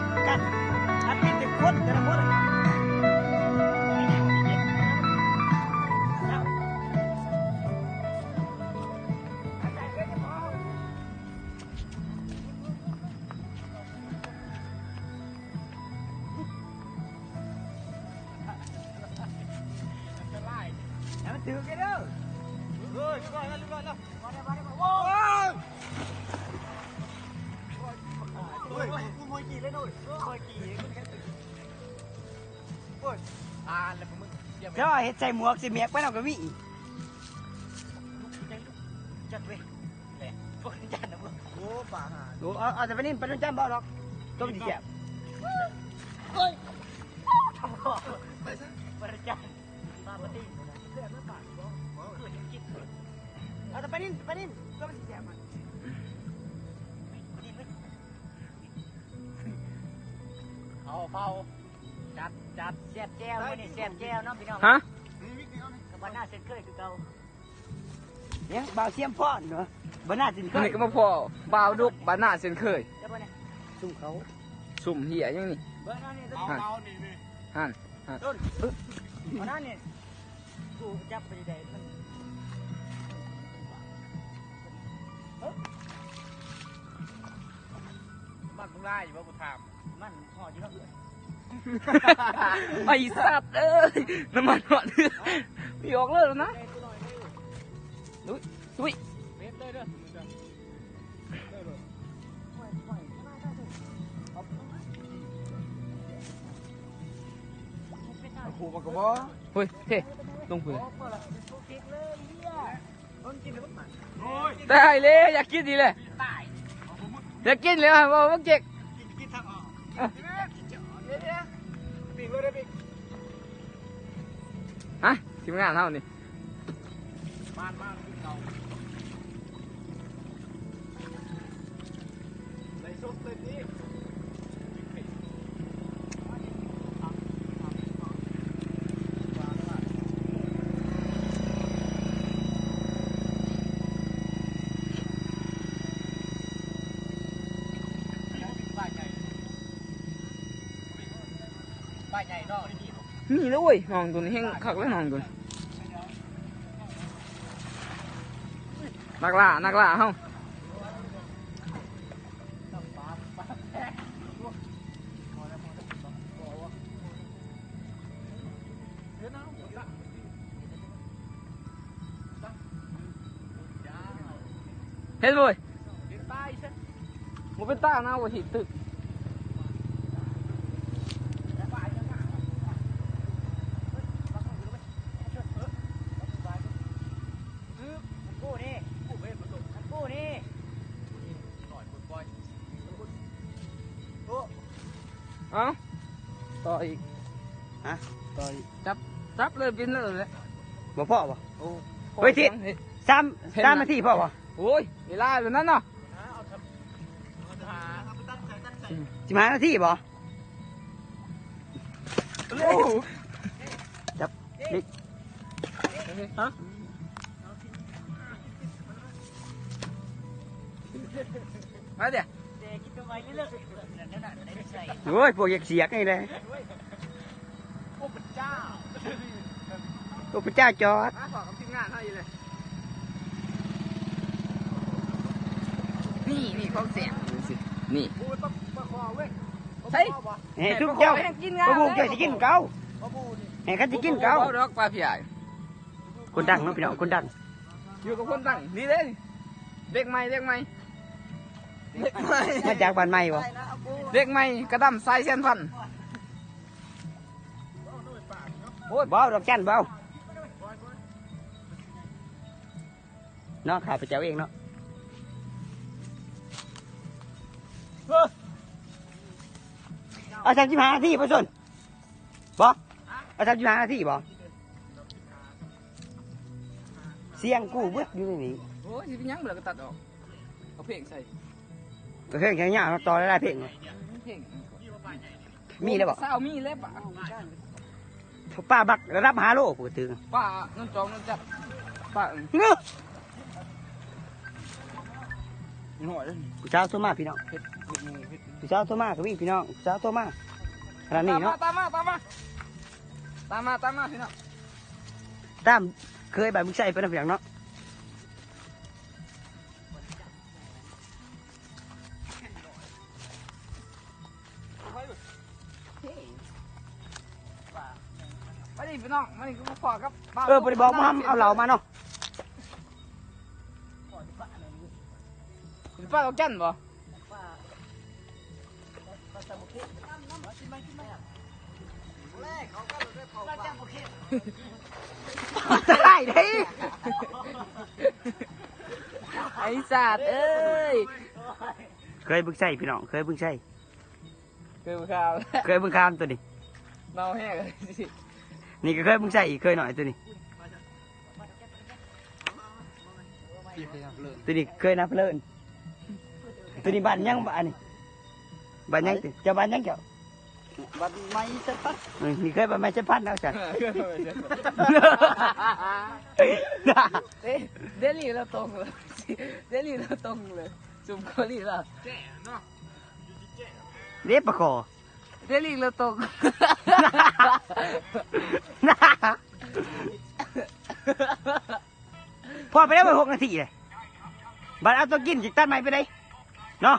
กกันอันเป็นแต่คนแต่ละค เดี๋ยวเฮ็ดใส่หมวกสิเมียกไปเอาก็มีอีกจัดเว้ยแหละพวกจัดนะมึงโอ้ป่าหาโอ้เอาเอาแต่ไปนี่ไปนู่นจ้ำบ่หรอกต้มดีแก่บไปซะบริจาคมาปฏิเพื่อนไม่ปากบ่เพื่อนยังคิดเอาแต่ไปนี่ไปนี่ก็มันแก่มันดีไหมเอาเฝ้า จับจับเสียบแก้วนี่เสียบแก้วเนาะพี่น้องฮะนี่มิกนี่เอานี่กับบ้านหน้าเส้นเคยคือเก่าเนี่ยบ่าวเสียมพ่อนเนาะบ้านหน้าเส้นเคอันยนี้ก็มาพอบ่าวดุกบ้านหน้าเส้นเคยเจ้าบ่เนี่ยสู้เขาสุ่มเหียยังนี่เบ้านหน้านี่เอาเอานี่นี่ฮันต้นบ้านหน้านี่สู้จับไปได้มันมันมึงไล่อยู่ว่ากูถามมันห่ออยู่แล้วเอื้อย ไอ้สัตว์เอ้ยน้ำมันหอดเรือพี่ออกเลยแล้วนะดุยดุยเม็ดเลยเด้อมึงจะได้เลยโอ้โหมันก็บ่เฮ้ยเฮ้ลงเพื่อโอ้ยได้เลยอยากกินดีเลยอยากกินเลยอะบอกว่าเจ๊ก ฮะทีมงานเท่า นี่บ้านบ้านขึ้นเก่าใส่ซุปเต็มที่บ้านใหญ่บ้านใหญ่นอกนี่มีบ่นี่แล้วเว้ยน้องตัวนี้แห้งคักแล้วน้องตัวนี้นักล่านักล่าเฮ้าเดี๋ยวนะหมดละเห็นเลยเดี๋ยวตายซะมันเป็นตาหน้าว่าหิตึกกู้ เอ้าต่ออีกฮะต่อยจับจับเลยบินเลยแหละบ่พ่อบ่โอ้เฮ้ โอ้ยเวลาแบบนั้นเนาะเอาทำเอาทาเสียวเด็กกินตัวไว้เรื่อยพวกอยากเสียกนี่แหละโอ้พระเจ้าพวกพระเจ้าจอดขอคำทีมงานให้เลย นี่นี่เขาเสียงนี่กูต้องมาคอเว้ยใช่เฮ้ทุกเจ้าพวกพวกเจ้าสิกินเกาเฮ้เขาสิกินเกาดอกปลาพี่ใหญ่คนดังเนาะพี่น้องคนดังอยู่กับคนตั้งนี่เลยเด็กใหม่เด็กใหม่ ม่มาจากบ้านใหม่บ่เด็กใหม่กระดำสายเส้นพันโอ้ยบ่เอาดอกจันบ่เอาเนาะข้าพเจ้าเองเนาะเอ้อเอาสามสิบห้านาทีพ่อสนบ่เอาสามสิบห้านาทีบ่เสียงกูเบิดอยู่ในนี้โอ้ยสิเป็นหยังเหลือก็ตัดออกเอาเพลงใส่ เพลงแค่นี้เราต่อได้หลายเพลงเลยเพลงมีแล้วบ่สาวมีแล้วปะป้าบักรับหาโลกูถึงป้านั่นจองนั่นจับป้าเงื้อหน่อยเลยผู้สาวโทรมาพี่น้องเผ็ดเผ็ดหมูเผ็ดผู้สาวโทรมาก็มีพี่น้องผู้สาวโทรมาขนาดนี้เนาะตามมาตามมาตามมาตามมาพี่น้องตามเคยใบมึงใส่ไปนะพี่น้องเนาะ มาดิพี่น้องมาดิก็มาขอกับเออบริบอกมาเอาเหล่ามาเนาะป้าเอาแก่นบ่ได้เด้ไอ้สัตว์เอ้ยเคยบึงใส่พี่น้องเคยบึงใส่คือข่าวเคยบึงคามตัวนี้เมาแห้งเลยสิ นี่ก็เคยบึงใส่อีกเคยหน่อยตัวนี้ตัวนี้เคยนับเลินตัวนี้บ้านยังบ้านนี่บ้านยังติเจะบ้านยังเจ้าบัดไม่ใช่ปะเออนี่เคยบ้านไม่ใช่พันแล้วจ้ะเอ๊ะเดลี่เราตรงเลยเดลี่เราตรงเลยจุ่มเกาหลีเราเรียบประคอ เดลี่เราตรงพอไปได้ไปหกนาทีเลยบัดเอาตัวกินจิตตันไม่ไปได้เนาะ